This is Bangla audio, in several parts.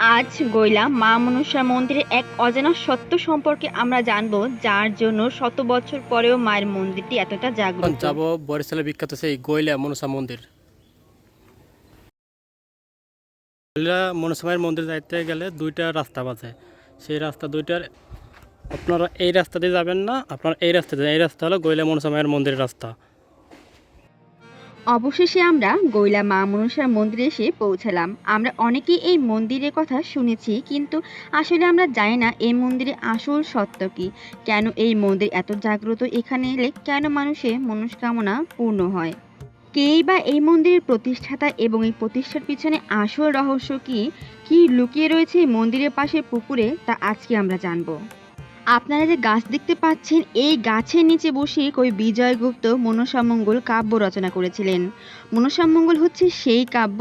আজ গইলা মা মনসা মন্দিরের এক অজানা সত্য সম্পর্কে আমরা জানব, যার জন্য শত বছর পরেও মায়ের মন্দিরটি এতটা জাগ্রত। যাব বরিশালে বিখ্যাত সেই গৈলা মনসা মন্দির। গৈলা মনসা মায়ের মন্দির যাইতে গেলে দুইটা রাস্তা আছে সেই রাস্তা দুইটার, আপনারা এই রাস্তা দিয়ে যাবেন না, আপনারা এই রাস্তা দিয়ে, এই রাস্তা হলো গৈলা মনসা মায়ের মন্দিরের রাস্তা। অবশেষে আমরা গৈলা মা মনসার মন্দিরে এসে পৌঁছালাম। আমরা অনেকেই এই মন্দিরের কথা শুনেছি, কিন্তু আসলে আমরা জানি না এই মন্দিরে আসল সত্য কি। কেন এই মন্দির এত জাগ্রত এখানে এলে কেন মানুষের মনস্কামনা পূর্ণ হয়? কেই বা এই মন্দিরের প্রতিষ্ঠাতা এবং এই প্রতিষ্ঠার পিছনে আসল রহস্য কি? কি লুকিয়ে রয়েছে মন্দিরের পাশে পুকুরে? তা আজকে আমরা জানব। আপনারা যে গাছ দেখতে পাচ্ছেন, এই গাছের নিচে বসে কবি বিজয়গুপ্ত মনসামঙ্গল কাব্য রচনা করেছিলেন। মনসামঙ্গল হচ্ছে সেই কাব্য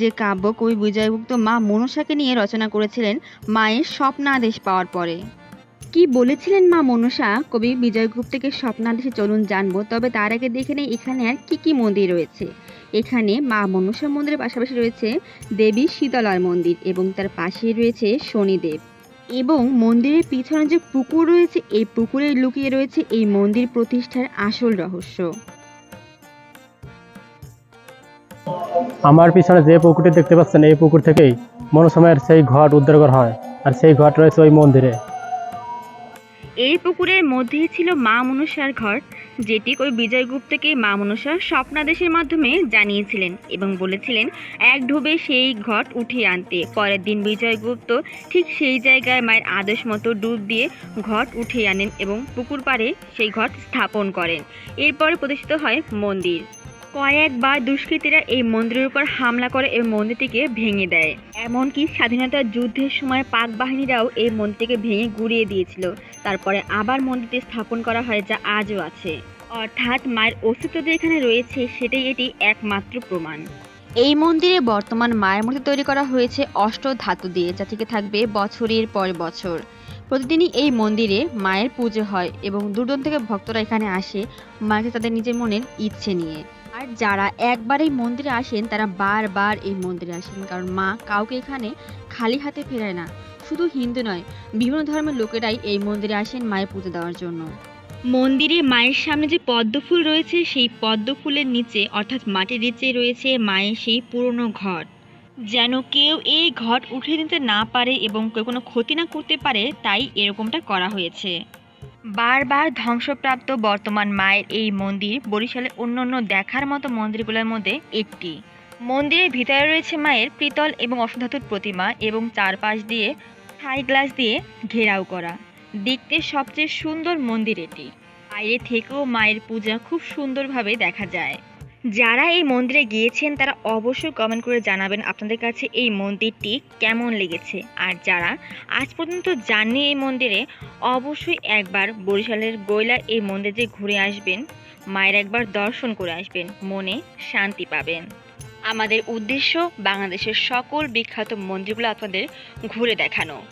যে কাব্য কবি বিজয়গুপ্ত মা মনসাকে নিয়ে রচনা করেছিলেন মায়ের স্বপ্নাদেশ পাওয়ার পরে। কি বলেছিলেন মা মনসা? কবি বিজয়গুপ্তকে স্বপ্নাদেশে চলুন জানব, তবে তার আগে দেখে নেই এখানে আর কি কি মন্দির রয়েছে। এখানে মা মনসা মন্দিরের পাশাপাশি রয়েছে দেবী শীতলার মন্দির এবং তার পাশেই রয়েছে শনিদেব। এবং মন্দিরের পিছনে যে পুকুর রয়েছে, এই পুকুরে লুকিয়ে রয়েছে এই মন্দির প্রতিষ্ঠার আসল রহস্য। আমার পিছনে যে পুকুরটি দেখতে পাচ্ছেন, এই পুকুর থেকেই মনসময়ের সেই ঘট উদ্ধার করা হয়। আর সেই ঘট রয়েছে ওই মন্দিরে। এই পুকুরের মধ্যেই ছিল মা মনসার ঘর যেটি ওই বিজয়গুপ্তকে মা মনসার স্বপ্নাদেশের মাধ্যমে জানিয়েছিলেন এবং বলেছিলেন, এক ঢোবে সেই ঘট উঠিয়ে আনতে। পরের দিন বিজয়গুপ্ত ঠিক সেই জায়গায় মায়ের আদেশ মতো ডুব দিয়ে ঘট উঠিয়ে আনেন এবং পুকুর পাড়ে সেই ঘট স্থাপন করেন। এরপরে প্রতিষ্ঠিত হয় মন্দির। কয়েকবার দুষ্কৃতীরা এই মন্দিরের উপর হামলা করে এই মন্দিরটিকে ভেঙে দেয়। এমনকি স্বাধীনতা যুদ্ধের সময় পাক বাহিনীরাও এই মন্দিরটিকে ভেঙে গুড়িয়ে দিয়েছিল। তারপরে আবার মন্দিরটি স্থাপন করা হয় যা আজও আছে। অর্থাৎ মায়ের অস্তিত্ব যে এখানে রয়েছে, সেটাই এটি একমাত্র প্রমাণ। এই মন্দিরে বর্তমান মায়ের মূর্তি তৈরি করা হয়েছে অষ্ট ধাতু দিয়ে, যা থেকে থাকবে বছরের পর বছর। প্রতিদিনই এই মন্দিরে মায়ের পুজো হয় এবং দূরদূর থেকে ভক্তরা এখানে আসে মাকে তাদের নিজের মনের ইচ্ছে নিয়ে। আর যারা একবার এই মন্দিরে আসেন, তারা বারবার এই মন্দিরে আসেন। কারণ মা কাউকে এখানে খালি হাতে ফেরায় না। শুধু হিন্দু নয়, বিভিন্ন ধর্মের লোকেরাই এই মন্দিরে আসেন মায়ের পুজো দেওয়ার জন্য। মন্দিরে মায়ের সামনে যে পদ্ম ফুল রয়েছে, সেই পদ্ম ফুলের নিচে, অর্থাৎ মাটির নিচে রয়েছে মায়ের সেই পুরনো ঘট যেন কেউ এই ঘট উঠে দিতে না পারে এবং কেউ কোনো ক্ষতি না করতে পারে, তাই এরকমটা করা হয়েছে। বারবার ধ্বংসপ্রাপ্ত বর্তমান মায়ের এই মন্দির বরিশালে অন্যান্য দেখার মতো মন্দিরগুলোর মধ্যে একটি। মন্দিরের ভিতরে রয়েছে মায়ের পিতল এবং অসধাতুর প্রতিমা এবং চারপাশ দিয়ে থাই গ্লাস দিয়ে ঘেরাও করা। দেখতে সবচেয়ে সুন্দর মন্দির এটি। বাইরে থেকেও মায়ের পূজা খুব সুন্দরভাবে দেখা যায়। যারা এই মন্দিরে গিয়েছেন, তারা অবশ্যই কমেন্ট করে জানাবেন আপনাদের কাছে এই মন্দিরটি কেমন লেগেছে। আর যারা আজ পর্যন্ত যাননি এই মন্দিরে, অবশ্যই একবার বরিশালের গৈলা এই মন্দিরে ঘুরে আসবেন, মায়ের একবার দর্শন করে আসবেন, মনে শান্তি পাবেন। আমাদের উদ্দেশ্য বাংলাদেশের সকল বিখ্যাত মন্দিরগুলো আপনাদের ঘুরে দেখানো।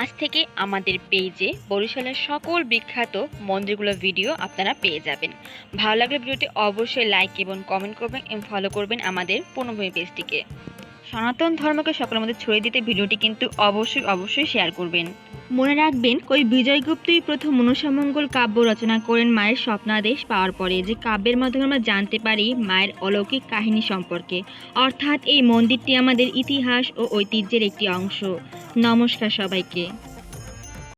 আজ থেকে আমাদের পেজে বরিশালের সকল বিখ্যাত মন্দিরগুলোর ভিডিও আপনারা পেয়ে যাবেন। ভালো লাগলে ভিডিওটি অবশ্যই লাইক এবং কমেন্ট করবেন এবং ফলো করবেন আমাদের পূর্ণভূমি পেজটিকে। সনাতন ধর্মকে সকলের মধ্যে ছড়িয়ে দিতে ভিডিওটি কিন্তু অবশ্যই অবশ্যই শেয়ার করবেন। মনে রাখবেন কই বিজয়গুপ্তই প্রথম মনসামঙ্গল কাব্য রচনা করেন মায়ের স্বপ্নাদেশ পাওয়ার পরে, যে কাব্যের মাধ্যমে আমরা জানতে পারি মায়ের অলৌকিক কাহিনী সম্পর্কে। অর্থাৎ এই মন্দিরটি আমাদের ইতিহাস ও ঐতিহ্যের একটি অংশ। নমস্কার সবাইকে।